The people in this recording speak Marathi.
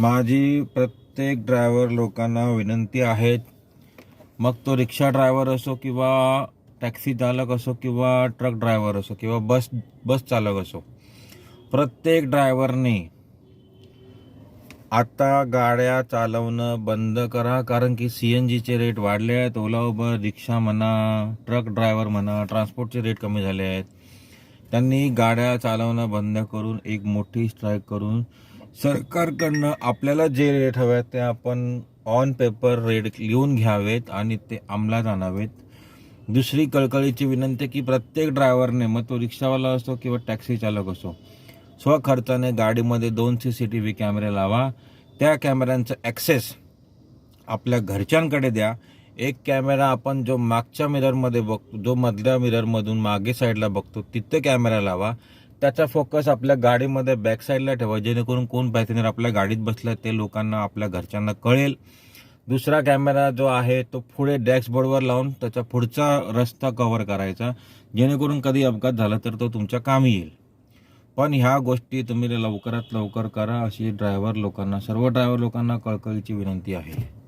माझी प्रत्येक ड्रायव्हर लोकांना विनंती आहे मग तो रिक्षा ड्रायव्हर असो किंवा टॅक्सी चालक असो किंवा ट्रक ड्रायव्हर असो किंवा बस बस चालक असो प्रत्येक ड्रायव्हरने आता गाड्या चालवणं बंद करा. कारण की सी एन जीचे रेट वाढले आहेत. ओला उबर रिक्षा म्हणा ट्रक ड्रायव्हर म्हणा ट्रान्सपोर्टचे रेट कमी झाले आहेत. त्यांनी गाड्या चालवणं बंद करून एक मोठी स्ट्राईक करून सरकारकडनं आपल्याला जे रेट हवे ते आपण ऑन पेपर रेट लिहून घ्यावेत आणि ते अंमलात आणावेत. दुसरी कळकळीची विनंती की प्रत्येक ड्रायव्हरने मग तो रिक्षावाला असो किंवा टॅक्सी चालक असो स्वखर्चाने गाडीमध्ये दोन सी सी टी व्ही कॅमेरे लावा. त्या कॅमेऱ्यांचा ॲक्सेस आपल्या घरच्यांकडे द्या. एक कॅमेरा आपण जो मागच्या मिररमध्ये बघतो जो मधल्या मिररमधून मागे साईडला बघतो तिथे कॅमेरा लावा. त्याचा फोकस आपल्या गाडीमध्ये बॅक साईडला ठेवा जेणेकरून कोण पॅसेंजर आपल्या गाडीत बसलं ते लोकांना आपल्या घरच्यांना कळेल. दुसरा कॅमेरा जो आहे तो पुढे डॅशबोर्डवर लावून त्याचा पुढचा रस्ता कव्हर करायचा. जेणेकरून कधी अपघात झाला तर तो तुमच्या कामी येईल. पण ह्या गोष्टी तुम्ही लवकरात लवकर करा अशी ड्रायव्हर लोकांना सर्व ड्रायव्हर लोकांना कळकळीची विनंती आहे.